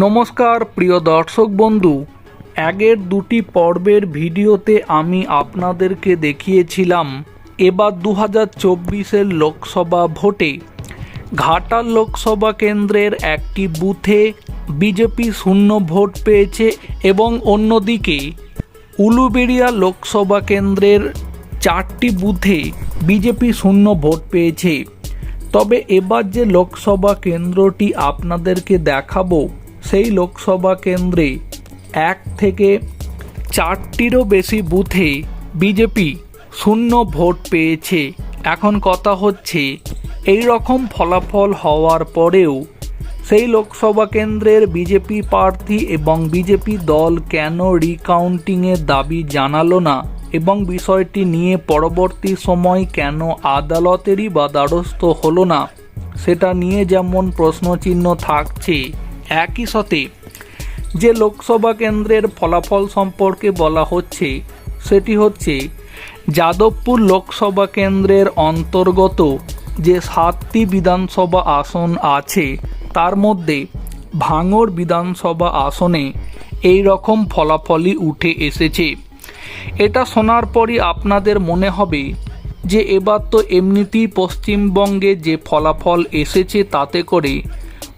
নমস্কার, প্রিয় দর্শক বন্ধু। আগের দুটি পর্বের ভিডিওতে আমি আপনাদেরকে দেখিয়েছিলাম, এবার দু হাজার চব্বিশের লোকসভা ভোটে। ঘাটাল লোকসভা কেন্দ্রের একটি বুথে বিজেপি শূন্য ভোট পেয়েছে এবং অন্যদিকে উলুবেড়িয়া লোকসভা কেন্দ্রের চারটি বুথে বিজেপি শূন্য ভোট পেয়েছে। তবে এবার যে লোকসভা কেন্দ্রটি আপনাদেরকে দেখাবো সেই লোকসভা কেন্দ্রে এক থেকে চারটিরও বেশি বুথে বিজেপি শূন্য ভোট পেয়েছে। এখন কথা হচ্ছে এই রকম ফলাফল হওয়ার পরেও সেই লোকসভা কেন্দ্রের বিজেপি প্রার্থী এবং বিজেপি দল কেন রিকাউন্টিংয়ের দাবি জানালো না এবং বিষয়টি নিয়ে পরবর্তী সময় কেন আদালতেরই বা দ্বারস্থ হলো না, সেটা নিয়ে যেমন প্রশ্নচিহ্ন থাকছে একই সাথে যে লোকসভা কেন্দ্রের ফলাফল সম্পর্কে বলা হচ্ছে, সেটি হচ্ছে যাদবপুর লোকসভা কেন্দ্রের অন্তর্গত যে সাতটি বিধানসভা আসন আছে, তার মধ্যে ভাঙড় বিধানসভা আসনে এই রকম ফলাফলই উঠে এসেছে। এটা শোনার পরই আপনাদের মনে হবে যে এবার তো এমনিতেই পশ্চিমবঙ্গে যে ফলাফল এসেছে তাতে করে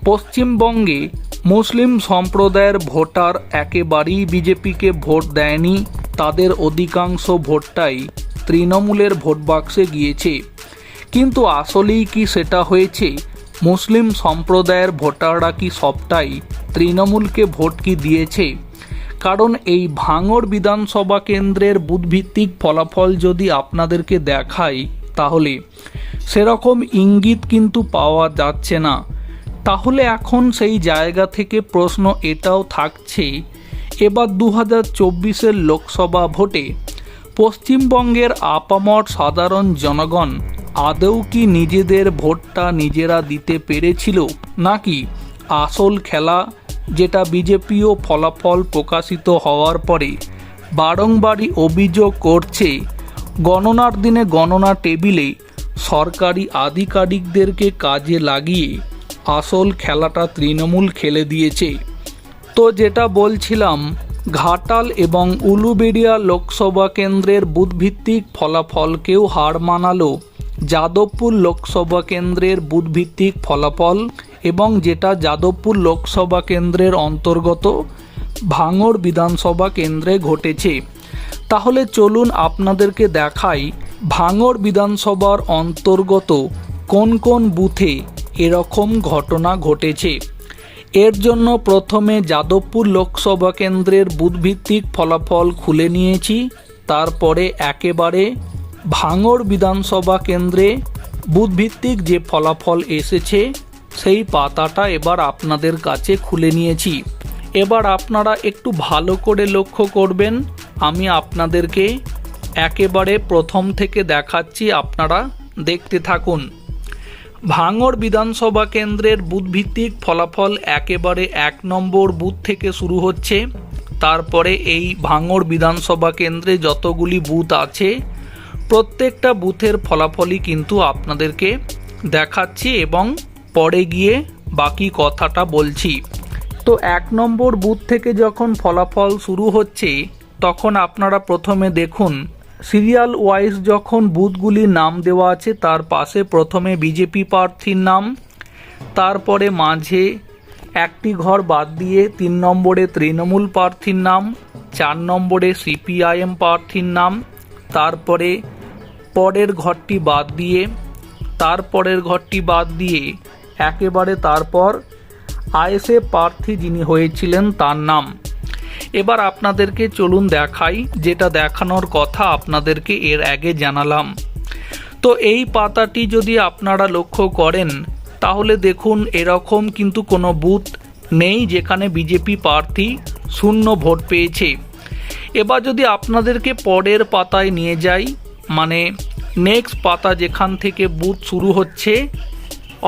পশ্চিমবঙ্গে মুসলিম সম্প্রদায়ের ভোটার একেবারেই বিজেপিকে ভোট দেয়নি, তাদের অধিকাংশ ভোটটাই তৃণমূলের ভোট বাক্সে গিয়েছে। কিন্তু আসলেই কি সেটা হয়েছে? মুসলিম সম্প্রদায়ের ভোটাররা কি সবটাই তৃণমূলকে ভোট কি দিয়েছে? কারণ এই ভাঙড় বিধানসভা কেন্দ্রের বুধভিত্তিক ফলাফল যদি আপনাদেরকে দেখাই, তাহলে সেরকম ইঙ্গিত কিন্তু পাওয়া যাচ্ছে না। তাহলে এখন সেই জায়গা থেকে প্রশ্ন এটাও থাকছে, এবার দু হাজার চব্বিশের লোকসভা ভোটে পশ্চিমবঙ্গের আপামর সাধারণ জনগণ আদৌ কি নিজেদের ভোটটা নিজেরা দিতে পেরেছিল নাকি আসল খেলা যেটা বিজেপিও ফলাফল প্রকাশিত হওয়ার পরে বারংবারই অভিযোগ করছে, গণনার দিনে গণনা টেবিলে সরকারি আধিকারিকদেরকে কাজে লাগিয়ে আসল খেলাটা তৃণমূল খেলে দিয়েছে। তো যেটা বলছিলাম, ঘাটাল এবং উলুবেড়িয়া লোকসভা কেন্দ্রের বুথভিত্তিক ফলাফলকেও হার মানালো যাদবপুর লোকসভা কেন্দ্রের বুথভিত্তিক ফলাফল এবং যেটা যাদবপুর লোকসভা কেন্দ্রের অন্তর্গত ভাঙড় বিধানসভা কেন্দ্রে ঘটেছে। তাহলে চলুন আপনাদেরকে দেখাই ভাঙড় বিধানসভার অন্তর্গত কোন কোন বুথে এরকম ঘটনা ঘটেছে। এর জন্য প্রথমে যাদবপুর লোকসভা কেন্দ্রের বুধভিত্তিক ফলাফল খুলে নিয়েছি, তারপরে একেবারে ভাঙড় বিধানসভা কেন্দ্রে বুধভিত্তিক যে ফলাফল এসেছে, সেই পাতাটা এবার আপনাদের কাছে খুলে নিয়েছি। এবার আপনারা একটু ভালো করে লক্ষ্য করবেন, আমি আপনাদেরকে একেবারে প্রথম থেকে দেখাচ্ছি, আপনারা দেখতে থাকুন। ভাঙড় বিধানসভা কেন্দ্রের বুথভিত্তিক ফলাফল একেবারে এক নম্বর বুথ থেকে শুরু হচ্ছে। তারপরে এই ভাঙড় বিধানসভা কেন্দ্রে যতগুলি বুথ আছে, প্রত্যেকটা বুথের ফলাফলই কিন্তু আপনাদেরকে দেখাচ্ছি এবং পরে গিয়ে বাকি কথাটা বলছি। তো এক নম্বর বুথ থেকে যখন ফলাফল শুরু হচ্ছে, তখন আপনারা প্রথমে দেখুন সিরিয়াল ওয়াইজ যখন বুথগুলির নাম দেওয়া আছে, তার পাশে প্রথমে বিজেপি প্রার্থীর নাম, তারপরে মাঝে একটি ঘর বাদ দিয়ে তিন নম্বরে তৃণমূল প্রার্থীর নাম, চার নম্বরে সিপিআইএম প্রার্থীর নাম, তারপরে পরের ঘরটি বাদ দিয়ে, তারপরের ঘরটি বাদ দিয়ে একেবারে তারপর আইএসএ প্রার্থী যিনি হয়েছিলেন, তার নাম। এবার আপনাদেরকে চলুন দেখাই, যেটা দেখানোর কথা আপনাদেরকে এর আগে জানালাম। তো এই পাতাটি যদি আপনারা লক্ষ্য করেন, তাহলে দেখুন এরকম কিন্তু কোনো বুথ নেই যেখানে বিজেপি প্রার্থী শূন্য ভোট পেয়েছে। এবার যদি আপনাদেরকে পরের পাতায় নিয়ে যাই মানে নেক্সট পাতা যেখান থেকে বুথ শুরু হচ্ছে,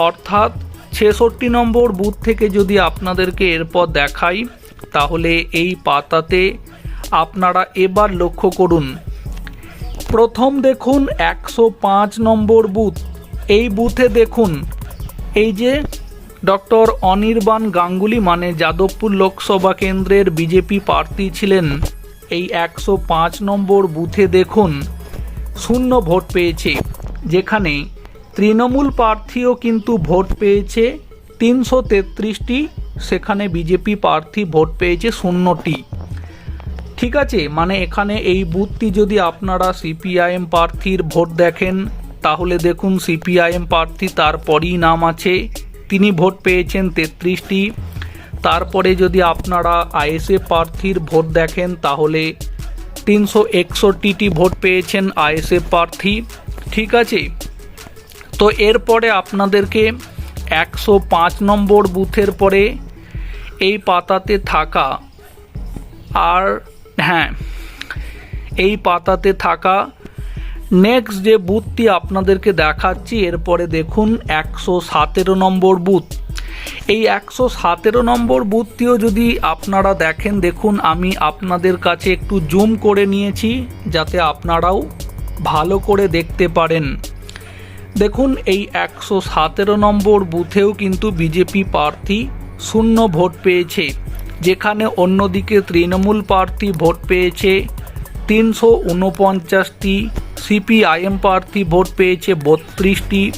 অর্থাৎ ছেষট্টি নম্বর বুথ থেকে যদি আপনাদেরকে এরপর দেখাই তাহলে এই পাতাতে আপনারা এবার লক্ষ্য করুন। প্রথম দেখুন একশো পাঁচ নম্বর বুথ। এই বুথে দেখুন, এই যে ডক্টর অনির্বাণ গাঙ্গুলি মানে যাদবপুর লোকসভা কেন্দ্রের বিজেপি প্রার্থী ছিলেন, এই একশো পাঁচ নম্বর বুথে দেখুন, শূন্য ভোট পেয়েছে। যেখানে তৃণমূল প্রার্থীও কিন্তু ভোট পেয়েছে, তিনশো তেত্রিশটি সেখানে বিজেপি প্রার্থী ভোট পেয়েছে শূন্যটি। ঠিক আছে মানে এখানে এই বুথটি যদি আপনারা সিপিআইএম প্রার্থীর ভোট দেখেন, তাহলে দেখুন সিপিআইএম প্রার্থী তারপরই নাম আছে। তিনি ভোট পেয়েছেন তেত্রিশটি। তারপরে যদি আপনারা আইএসএ প্রার্থীর ভোট দেখেন, তাহলে তিনশো একষট্টিটি ভোট পেয়েছেন আইএসএফ প্রার্থী। ঠিক আছে? তো এরপরে আপনাদেরকে একশো পাঁচ নম্বর বুথের পরে এই পাতাতে থাকা আর হ্যাঁ এই পাতাতে থাকা নেক্সট যে বুথটি আপনাদেরকে দেখাচ্ছি, এরপরে দেখুন একশো সতেরো নম্বর বুথ। এই একশো সতেরো নম্বর বুথটিও যদি আপনারা দেখেন, দেখুন আমি আপনাদের কাছে একটু জুম করে নিয়েছি, যাতে আপনারাও ভালো করে দেখতে পারেন। দেখুন এই একশো সতেরো নম্বর বুথেও কিন্তু বিজেপি প্রার্থী শূন্য ভোট পেয়েছে। যেখানে অন্যদিকে তৃণমূল প্রার্থী ভোট পেয়েছে তিনশো উনপঞ্চাশটি, সিপিআইএম প্রার্থী ভোট পেয়েছে বত্রিশটি,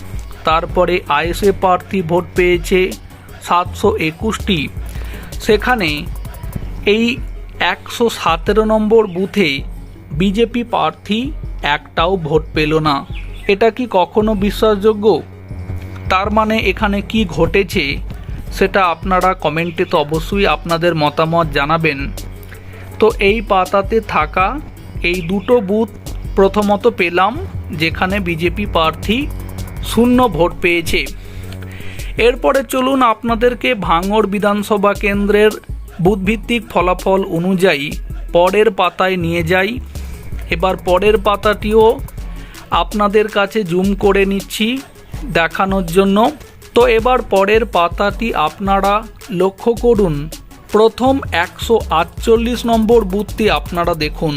তারপরে আইএসএ প্রার্থী ভোট পেয়েছে সাতশো একুশটি। সেখানে এই একশো সতেরো নম্বর বুথে বিজেপি প্রার্থী একটাও ভোট পেল না। এটা কি কখনো বিশ্বাসযোগ্য? তার মানে এখানে কি ঘটেছে? সেটা আপনারা কমেন্টে তো অবশ্যই আপনাদের মতামত জানাবেন। তো এই পাতাতে থাকা এই দুটো বুথ প্রথমত পেলাম, যেখানে বিজেপি প্রার্থী শূন্য ভোট পেয়েছে। এরপরে চলুন আপনাদেরকে ভাঙড় বিধানসভা কেন্দ্রের বুথভিত্তিক ফলাফল অনুযায়ী পরের পাতায় নিয়ে যাই। এবার পরের পাতাটিও আপনাদের কাছে জুম করে নিচ্ছি দেখানোর জন্য। তো এবার পরের পাতাটি আপনারা লক্ষ্য করুন। প্রথম একশো আটচল্লিশ নম্বর বুথটি আপনারা দেখুন।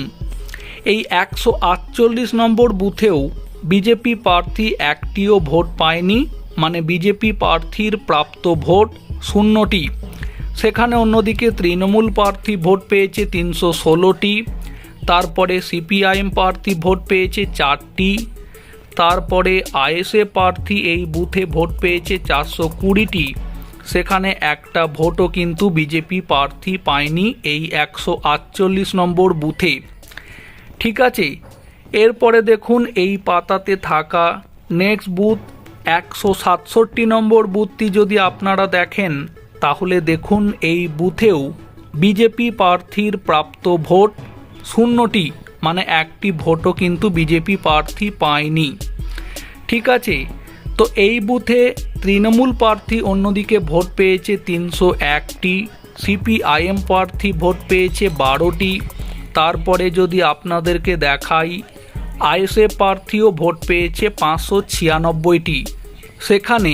এই একশো আটচল্লিশ নম্বর বুথেও বিজেপি প্রার্থী একটিও ভোট পায়নি মানে বিজেপি প্রার্থীর প্রাপ্ত ভোট শূন্যটি। সেখানে অন্যদিকে তৃণমূল প্রার্থী ভোট পেয়েছে তিনশো ষোলোটি, তারপরে সিপিআইএম প্রার্থী ভোট পেয়েছে চারটি তারপরে আইএসএ প্রার্থী এই বুথে ভোট পেয়েছে চারশো কুড়িটি। সেখানে একটা ভোটও কিন্তু বিজেপি প্রার্থী পায়নি এই একশো আটচল্লিশ নম্বর বুথে। ঠিক আছে, এরপরে দেখুন এই পাতাতে থাকা নেক্সট বুথ, একশো সাতষট্টি নম্বর বুথটি যদি আপনারা দেখেন, তাহলে দেখুন এই বুথেও বিজেপি প্রার্থীর প্রাপ্ত ভোট শূন্যটি। মানে একটি ভোটও কিন্তু বিজেপি প্রার্থী পায়নি। ঠিক আছে? তো এই বুথে তৃণমূল প্রার্থী অন্যদিকে ভোট পেয়েছে তিনশো একটি সিপিআইএম প্রার্থী ভোট পেয়েছে বারোটি। তারপরে যদি আপনাদেরকে দেখাই, আইএসএফ প্রার্থীও ভোট পেয়েছে পাঁচশো ছিয়ানব্বইটি। সেখানে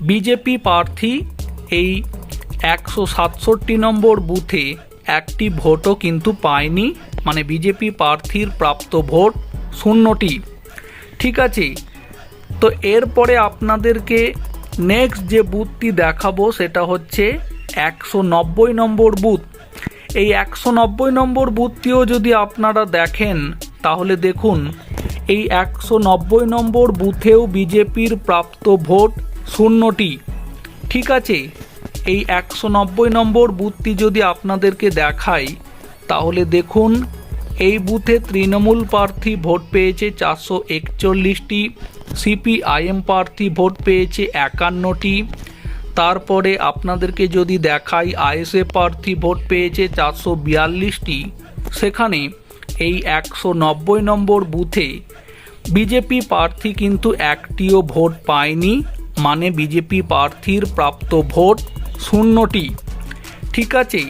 বিজেপি প্রার্থী এই একশো সাতষট্টি নম্বর বুথে একটি ভোটও কিন্তু পায়নি। মানে বিজেপি প্রার্থীর প্রাপ্ত ভোট শূন্যটি। ঠিক আছে? তো এরপরে আপনাদেরকে নেক্সট যে বুথটি দেখাবো সেটা হচ্ছে একশো নব্বই নম্বর বুথ। এই একশো নব্বই নম্বর বুথটিও যদি আপনারা দেখেন, তাহলে দেখুন, এই একশো নব্বই নম্বর বুথেও বিজেপির প্রাপ্ত ভোট শূন্যটি। ঠিক আছে? এই একশো নব্বই নম্বর বুথটি যদি আপনাদেরকে দেখাই তাহলে দেখুন, এই বুথে তৃণমূল প্রার্থী ভোট পেয়েছে চারশো একচল্লিশটি, সিপিআইএম প্রার্থী ভোট পেয়েছে একান্নটি। তারপরে আপনাদেরকে যদি দেখাই আইএসএ প্রার্থী ভোট পেয়েছে চারশো বিয়াল্লিশটি। সেখানে এই একশো নব্বই নম্বর বুথে বিজেপি প্রার্থী কিন্তু একটিও ভোট পায়নি মানে বিজেপি প্রার্থীর প্রাপ্ত ভোট শূন্যটি। ঠিক আছে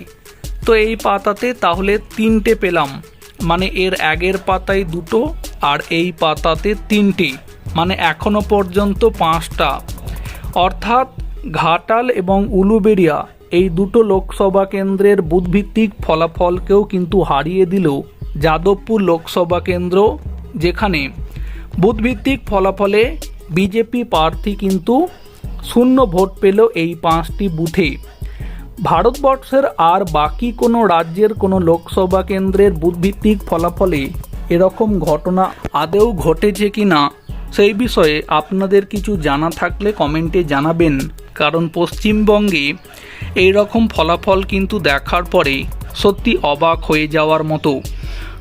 তো এই পাতাতে, তাহলে তিনটে পেলাম। মানে এর আগের পাতায় দুটো, আর এই পাতাতে তিনটে। মানে এখনও পর্যন্ত পাঁচটা। অর্থাৎ ঘাটাল এবং উলুবেড়িয়া, এই দুটো লোকসভা কেন্দ্রের বুথভিত্তিক ফলাফলকেও কিন্তু হারিয়ে দিল যাদবপুর লোকসভা কেন্দ্র, যেখানে বুথভিত্তিক ফলাফলে বিজেপি প্রার্থী কিন্তু শূন্য ভোট পেল এই পাঁচটি বুথে। ভারতবর্ষের আর বাকি কোনো রাজ্যের কোনো লোকসভা কেন্দ্রের বুথভিত্তিক ফলাফলে এরকম ঘটনা আদেও ঘটেছে কি না সেই বিষয়ে আপনাদের কিছু জানা থাকলে কমেন্টে জানাবেন। কারণ পশ্চিমবঙ্গে এই রকম ফলাফল কিন্তু দেখার পরে সত্যি অবাক হয়ে যাওয়ার মতো।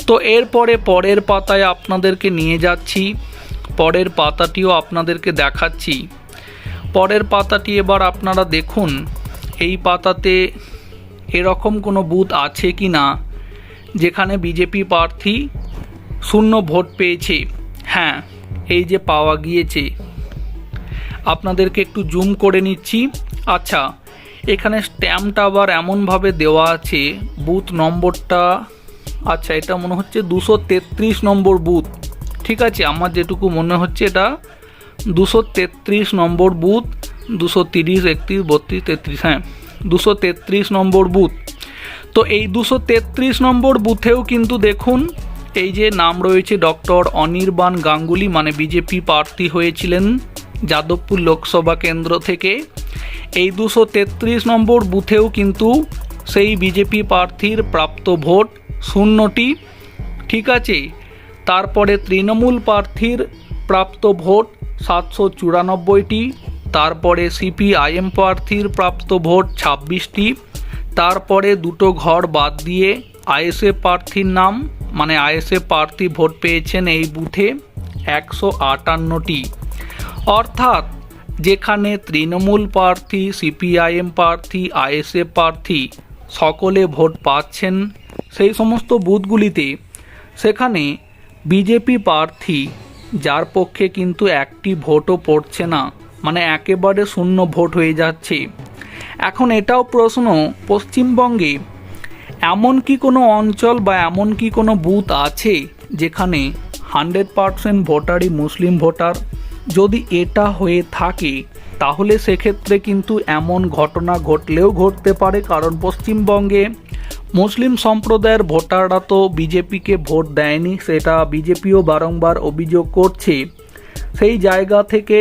তো এরপরে পরের পাতায় আপনাদেরকে নিয়ে যাচ্ছি। পরের পাতাটিও আপনাদেরকে দেখাচ্ছি। পরের পাতাটি এবার আপনারা দেখুন। এই পাতাতে এরকম কোনো বুথ আছে কি না? যেখানে বিজেপি প্রার্থী শূন্য ভোট পেয়েছে। হ্যাঁ এই যে পাওয়া গিয়েছে। আপনাদেরকে একটু জুম করে নিচ্ছি। আচ্ছা এখানে স্ট্যাম্পটা আবার এমনভাবে দেওয়া আছে, বুথ নম্বরটা আচ্ছা এটা মনে হচ্ছে দুশো তেত্রিশ নম্বর বুথ। ঠিক আছে, আমার যেটুকু মনে হচ্ছে এটা দুশো তেত্রিশ নম্বর বুথ। দুশো তিরিশ, একত্রিশ, বত্রিশ, তেত্রিশ হ্যাঁ দুশো তেত্রিশ নম্বর বুথ। তো এই দুশো তেত্রিশ নম্বর বুথেও কিন্তু দেখুন, এই যে নাম রয়েছে ডক্টর অনির্বাণ গাঙ্গুলি মানে বিজেপি প্রার্থী হয়েছিলেন যাদবপুর লোকসভা কেন্দ্র থেকে। এই দুশো তেত্রিশ নম্বর বুথেও কিন্তু সেই বিজেপি প্রার্থীর প্রাপ্ত ভোট শূন্যটি, ঠিক আছে? তারপরে তৃণমূল প্রার্থীর প্রাপ্ত ভোট সাতশো চুরানব্বইটি তারপরে সিপিআইএম প্রার্থীর প্রাপ্ত ভোট ছাব্বিশটি, তারপরে দুটো ঘর বাদ দিয়ে আইএসএফ প্রার্থীর নাম মানে আইএসএফ প্রার্থী ভোট পেয়েছেন এই বুথে একশো আটান্নটি। অর্থাৎ যেখানে তৃণমূল প্রার্থী, সিপিআইএম প্রার্থী, আইএসএফ প্রার্থী সকলে ভোট পাচ্ছেন সেই সমস্ত বুথগুলিতে, সেখানে বিজেপি প্রার্থী যার পক্ষে কিন্তু একটি ভোটও পড়ছে না। মানে একেবারে শূন্য ভোট হয়ে যাচ্ছে। এখন এটাও প্রশ্ন, পশ্চিমবঙ্গে এমন কি কোনো অঞ্চল বা এমন কি কোনো বুথ আছে যেখানে হান্ড্রেড পারসেন্ট ভোটারই মুসলিম ভোটার? যদি এটা হয়ে থাকে, তাহলে সেক্ষেত্রে কিন্তু এমন ঘটনা ঘটলেও ঘটতে পারে, কারণ পশ্চিমবঙ্গে মুসলিম সম্প্রদায়ের ভোটাররা তো বিজেপিকে ভোট দেয়নি, সেটা বিজেপিও বারংবার অভিযোগ করছে। সেই জায়গা থেকে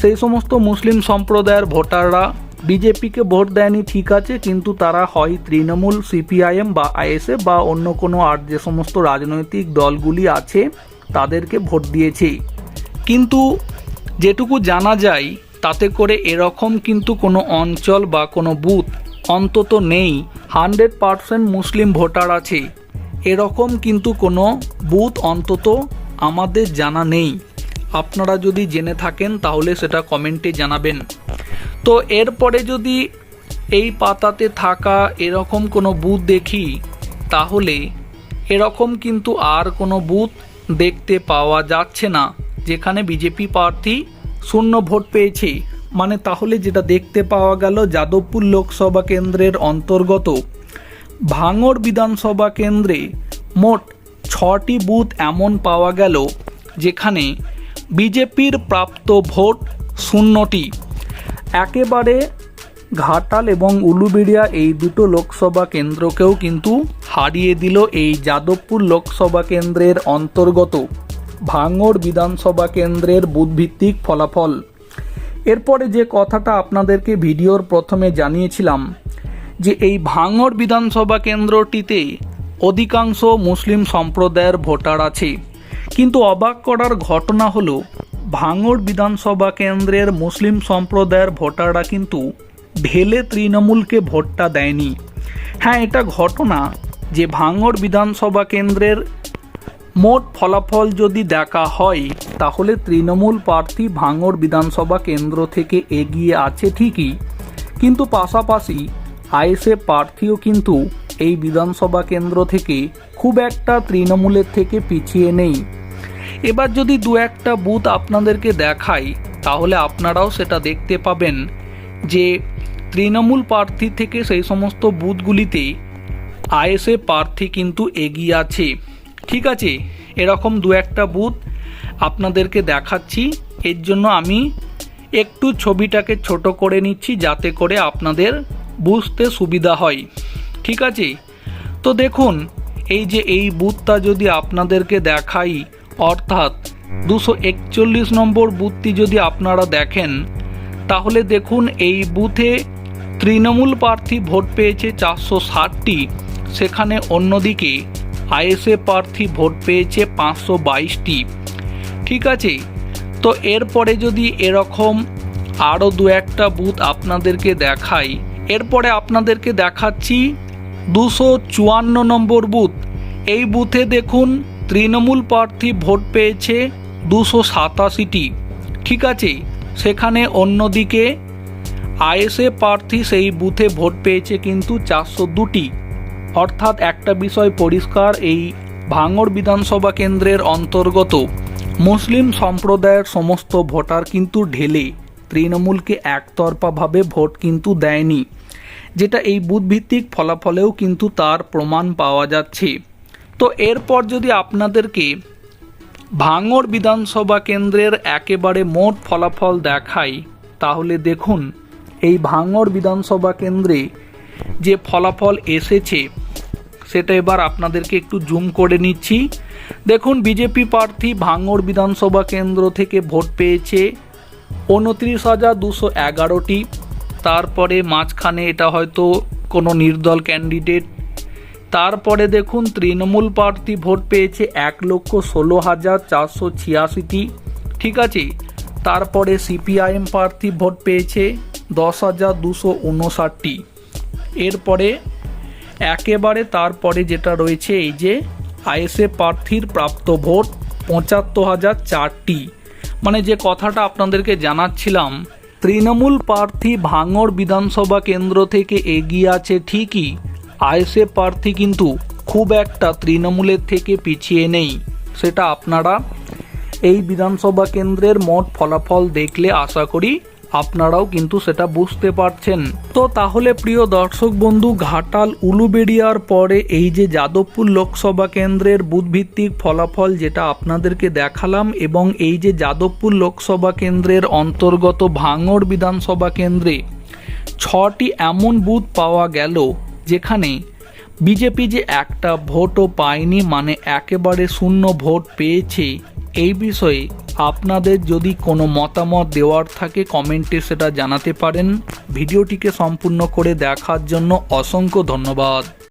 সেই সমস্ত মুসলিম সম্প্রদায়ের ভোটাররা বিজেপিকে ভোট দেয়নি, ঠিক আছে, কিন্তু তারা হয় তৃণমূল, সিপিআইএম বা আইএসএ বা অন্য কোনো আর যে সমস্ত রাজনৈতিক দলগুলি আছে, তাদেরকে ভোট দিয়েছে। কিন্তু যেটুকু জানা যায়, তাতে করে এরকম কিন্তু কোনো অঞ্চল বা কোনো বুথ অন্তত নেই, হান্ড্রেড পারসেন্ট মুসলিম ভোটার আছে। এরকম কিন্তু কোনো বুথ অন্তত আমাদের জানা নেই। আপনারা যদি জেনে থাকেন, তাহলে সেটা কমেন্টে জানাবেন। তো এরপরে যদি এই পাতাতে থাকা এরকম কোনো বুথ দেখি, তাহলে এরকম কিন্তু আর কোনো বুথ দেখতে পাওয়া যাচ্ছে না, যেখানে বিজেপি প্রার্থী শূন্য ভোট পেয়েছে। মানে তাহলে যেটা দেখতে পাওয়া গেল, যাদবপুর লোকসভা কেন্দ্রের অন্তর্গত। ভাঙড় বিধানসভা কেন্দ্রে মোট ছটি বুথ এমন পাওয়া গেল, যেখানে বিজেপির প্রাপ্ত ভোট শূন্যটি। একেবারে ঘাটাল এবং উলুবেড়িয়া এই দুটো লোকসভা কেন্দ্রকেও কিন্তু হারিয়ে দিল এই যাদবপুর লোকসভা কেন্দ্রের অন্তর্গত ভাঙড় বিধানসভা কেন্দ্রের বুথভিত্তিক ফলাফল। এরপরে যে কথাটা আপনাদেরকে ভিডিওর প্রথমে জানিয়েছিলাম, যে এই ভাঙড় বিধানসভা কেন্দ্রটিতে অধিকাংশ মুসলিম সম্প্রদায়ের ভোটার আছে। কিন্তু অবাক করার ঘটনা হলো, ভাঙড় বিধানসভা কেন্দ্রের মুসলিম সম্প্রদায়ের ভোটাররা কিন্তু ঢেলে তৃণমূলকে ভোটটা দেয়নি। হ্যাঁ এটা ঘটনা যে ভাঙড় বিধানসভা কেন্দ্রের মোট ফলাফল যদি দেখা হয়, তাহলে তৃণমূল প্রার্থী ভাঙড় বিধানসভা কেন্দ্র থেকে এগিয়ে আছে ঠিকই, কিন্তু পাশাপাশি আইএসএফ প্রার্থীও কিন্তু এই বিধানসভা কেন্দ্র থেকে খুব একটা তৃণমূলের থেকে পিছিয়ে নেই। এবার যদি দু একটা বুথ আপনাদেরকে দেখাই, তাহলে আপনারাও সেটা দেখতে পাবেন যে তৃণমূল প্রার্থী থেকে সেই সমস্ত বুথগুলিতে আইএসএ প্রার্থী কিন্তু এগিয়ে আছে। ঠিক আছে? এরকম দু একটা বুথ আপনাদেরকে দেখাচ্ছি। এর জন্য আমি একটু ছবিটাকে ছোট করে নিচ্ছি যাতে করে আপনাদের বুঝতে সুবিধা হয়। ঠিক আছে? তো দেখুন, এই যে এই বুথটা যদি আপনাদেরকে দেখাই অর্থাৎ দুশো একচল্লিশ নম্বর বুথটি যদি আপনারা দেখেন, তাহলে দেখুন এই বুথে তৃণমূল প্রার্থী ভোট পেয়েছে চারশো ষাটটি, সেখানে অন্যদিকে আইএসএ প্রার্থী ভোট পেয়েছে পাঁচশো বাইশটি। ঠিক আছে? তো এরপরে যদি এরকম আরও দু একটা বুথ আপনাদেরকে দেখাই, এরপরে আপনাদেরকে দেখাচ্ছি দুশো চুয়ান্ন নম্বর বুথ। এই বুথে দেখুন তৃণমূল প্রার্থী ভোট পেয়েছে দুশো সাতাশিটি। ঠিক আছে, সেখানে অন্যদিকে আইএসএ প্রার্থী সেই বুথে ভোট পেয়েছে কিন্তু চারশো দুটি। অর্থাৎ একটা বিষয় পরিষ্কার, এই ভাঙড় বিধানসভা কেন্দ্রের অন্তর্গত মুসলিম সম্প্রদায়ের সমস্ত ভোটার কিন্তু ঢেলে, তৃণমূলকে একতরফাভাবে ভোট কিন্তু দেয়নি, যেটা এই বুথভিত্তিক ফলাফলেও কিন্তু তার প্রমাণ পাওয়া যাচ্ছে। তো এরপর যদি আপনাদেরকে ভাঙড় বিধানসভা কেন্দ্রের একেবারে মোট ফলাফল দেখাই, তাহলে দেখুন, এই ভাঙড় বিধানসভা কেন্দ্রে যে ফলাফল এসেছে, সেটা এবার আপনাদেরকে একটু জুম করে নিচ্ছি। দেখুন, বিজেপি প্রার্থী ভাঙড় বিধানসভা কেন্দ্র থেকে ভোট পেয়েছে উনত্রিশ হাজার দুশো এগারোটি। তারপরে মাঝখানে এটা হয়তো কোনো নির্দল ক্যান্ডিডেট তারপরে দেখুন, তৃণমূল প্রার্থী ভোট পেয়েছে এক লক্ষ ষোলো হাজার চারশো ছিয়াশিটি। ঠিক আছে? তারপরে সিপিআইএম প্রার্থী ভোট পেয়েছে দশ হাজার দুশো উনষাটটি। এরপরে একেবারে তারপরে যেটা রয়েছে, এই যে আইএসএ প্রার্থীর প্রাপ্ত ভোট পঁচাত্তর হাজার চারটি। মানে যে কথাটা আপনাদেরকে জানাচ্ছিলাম, তৃণমূল প্রার্থী ভাঙড় বিধানসভা কেন্দ্র থেকে এগিয়ে আছে ঠিকই আইএসএ প্রার্থী কিন্তু খুব একটা তৃণমূলের থেকে পিছিয়ে নেই, সেটা আপনারা এই বিধানসভা কেন্দ্রের মোট ফলাফল দেখলে আশা করি আপনারাও কিন্তু সেটা বুঝতে পারছেন। তো তাহলে প্রিয় দর্শক বন্ধু, ঘাটাল উলুবেড়িয়ার পরে এই যে যাদবপুর লোকসভা কেন্দ্রের বুথভিত্তিক ফলাফল যেটা আপনাদেরকে দেখালাম এবং এই যে যাদবপুর লোকসভা কেন্দ্রের অন্তর্গত ভাঙড় বিধানসভা কেন্দ্রে ছটি এমন বুথ পাওয়া গেল যেখানে বিজেপি যে একটা ভোটও পায়নি মানে একেবারে শূন্য ভোট পেয়েছে, এই বিষয়ে আপনাদের যদি কোনো মতামত দেওয়ার থাকে, কমেন্টে সেটা জানাতে পারেন। ভিডিওটিকে সম্পূর্ণ করে দেখার জন্য অসংখ্য ধন্যবাদ।